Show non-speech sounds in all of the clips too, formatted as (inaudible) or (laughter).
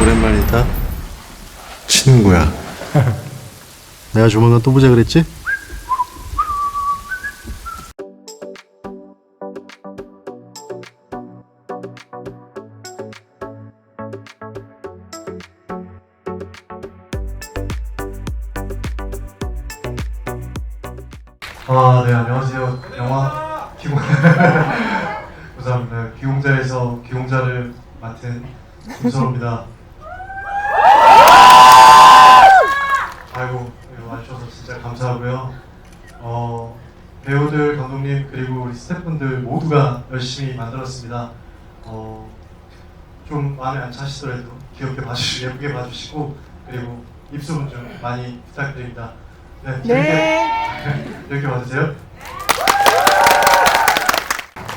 오랜만이다. 친구야. 내가 조만간 또 보자 그랬지? 아, 네, 안녕하세요. 영화 기공 (laughs) 감사합니다. 기공자에서 기공자를 맡은 김선호입니다. 아이고, 이거 와주셔서 진짜 감사하고요. 어, 배우들, 감독님, 그리고 우리 스태프분들 모두가 열심히 만들었습니다. 어, 좀 마음에 안 차시더라도 귀엽게 봐주시고, 예쁘게 봐주시고, 그리고 입소문 좀 많이 부탁드립니다. 네, 재밌게 (laughs) 이렇게 와주세요.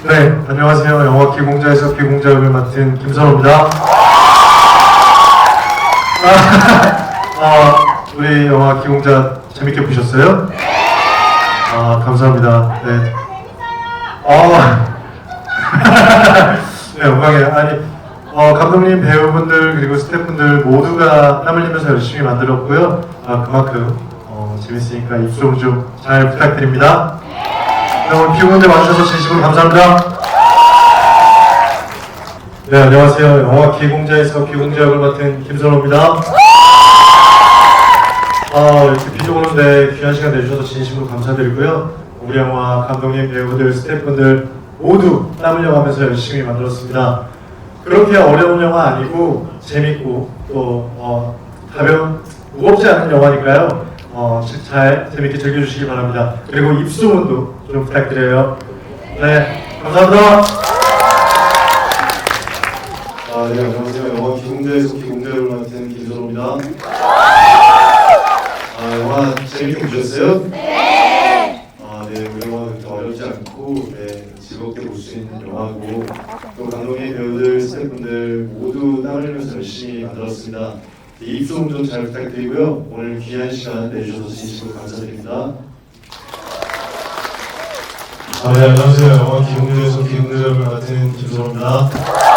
네, 안녕하세요. 영화 기공자에서 기공자 역을 맡은 김선호입니다. (laughs) 아, 우리 영화 기공자 재밌게 보셨어요? 아, 감사합니다. 네. 아, (laughs) 네, 영광이에요. 아니, 어, 감독님, 배우분들, 그리고 스태프분들 모두가 땀 흘리면서 열심히 만들었고요. 아, 그만큼 어, 재밌으니까 입소문 좀잘 부탁드립니다. 네, 오늘 피곤한데 와주셔서 진심으로 감사합니다. 네, 안녕하세요. 영화 기공자에서 기공자 역을 맡은 김선호입니다. 아, 이렇게 비도 오는데 귀한 시간 내주셔서 진심으로 감사드리고요. 우리 영화 감독님, 배우들, 스태프분들 모두 땀 흘려가면서 열심히 만들었습니다. 그렇게 어려운 영화 아니고 재밌고 또 어, 가벼운 무겁지 않은 영화니까요. 어, 잘 재밌게 즐겨주시기 바랍니다. 그리고 입소문도 좀 부탁드려요. 네, 감사합니다. 아, 네, 안녕하세요. 영화 기공자에서 기공자를 맡은 김선호입니다. 아, 영화 재밌게 보셨어요? 네. 아, 네, 그렇게 어렵지 않고 네, 즐겁게 볼 수 있는 영화고 또 감독님, 배우들, 스태프분들 모두 땀 흘리면서 열심히 만들었습니다. 이 입소문 좀잘 부탁드리고요. 오늘 귀한 시간 내주셔서 진심으로 감사드립니다. 아, 네, 안녕하세요. 영화 기공자에서 기공자를 맡은 김선호입니다.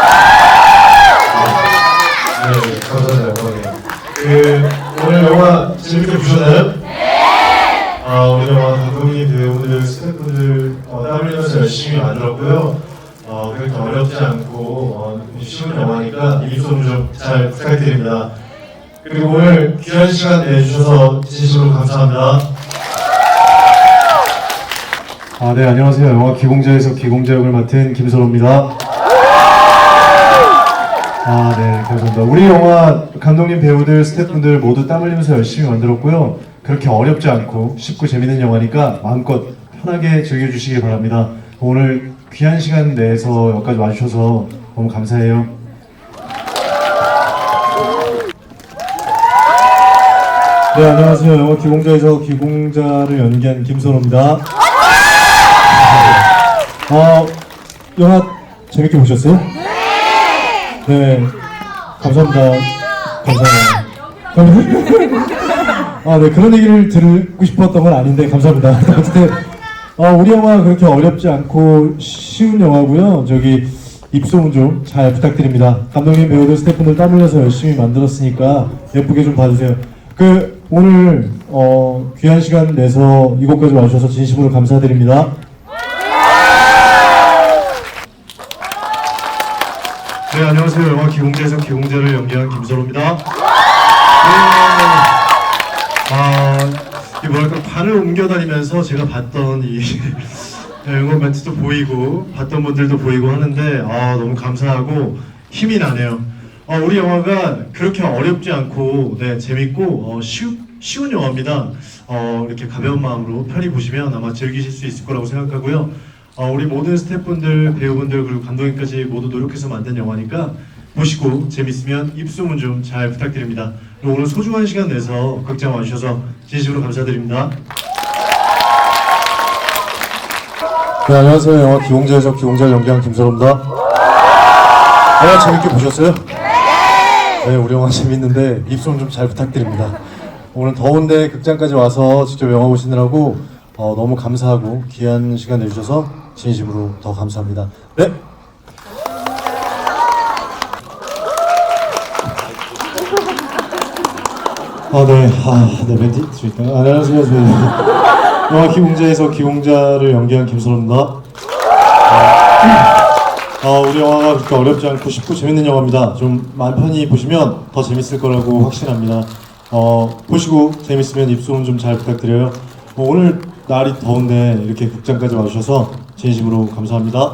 만들었고요. 어, 그렇게 어렵지 않고 어, 쉬운 영화니까 입소문 좀잘 부탁드립니다. 그리고 오늘 귀한 시간 내주셔서 진심으로 감사합니다. 아, 네, 안녕하세요. 영화 기공자에서 기공자 역을 맡은 김선호입니다. 아, 네, 감사합니다. 우리 영화 감독님, 배우들, 스태프분들 모두 땀 흘리면서 열심히 만들었고요. 그렇게 어렵지 않고 쉽고 재밌는 영화니까 마음껏 편하게 즐겨주시기 바랍니다. 오늘 귀한 시간 내서 여기까지 와주셔서 너무 감사해요. 네, 안녕하세요. 영화 기공자에서 기공자를 연기한 김선호입니다. 어, 영화 재밌게 보셨어요? 네, 감사합니다. 감사합니다. (laughs) 아, 네, 그런 얘기를 듣고 싶었던 건 아닌데, 감사합니다. (laughs) 어쨌든, 어, 우리 영화 그렇게 어렵지 않고 쉬운 영화고요. 저기, 입소문 좀 잘 부탁드립니다. 감독님, 배우들, 스태프분들 땀 흘려서 열심히 만들었으니까 예쁘게 좀 봐주세요. 그, 오늘, 어, 귀한 시간 내서 이곳까지 와주셔서 진심으로 감사드립니다. 네, 안녕하세요. 영화 기공자에서 기공자를 연기한 김선호입니다. 네. 아, 이 뭐랄까 반을 옮겨다니면서 제가 봤던 이 네, 응원 멘트도 보이고 봤던 분들도 보이고 하는데 아 너무 감사하고 힘이 나네요. 어, 우리 영화가 그렇게 어렵지 않고 네 재밌고 어, 쉬우, 쉬운 영화입니다. 어, 이렇게 가벼운 마음으로 편히 보시면 아마 즐기실 수 있을 거라고 생각하고요. 어, 우리 모든 스태프분들, 배우분들 그리고 감독님까지 모두 노력해서 만든 영화니까 보시고 재밌으면 입소문 좀 잘 부탁드립니다. 오늘 소중한 시간 내서 극장 와주셔서 진심으로 감사드립니다. 네, 안녕하세요. 영화 기공자에서 기공자를 연기한 김선호입니다. 영화 재밌게 보셨어요? 네! 우리 영화 재밌는데 입소문 좀 잘 부탁드립니다. 오늘 더운데 극장까지 와서 직접 영화 보시느라고 어, 너무 감사하고 귀한 시간 내주셔서 진심으로 더 감사합니다. 네! 아, 네. 아, 네, 멘트 드릴까요? 아, 안녕하세요. 저희 영화 기공자에서 기공자를 연기한 김선호입니다. 아, 우리 영화가 그렇게 어렵지 않고 쉽고 재밌는 영화입니다. 좀 마음 편히 보시면 더 재밌을 거라고 확신합니다. 어, 보시고 재밌으면 입소문 좀 잘 부탁드려요. 어, 오늘 날이 더운데 이렇게 극장까지 와주셔서 진심으로 감사합니다.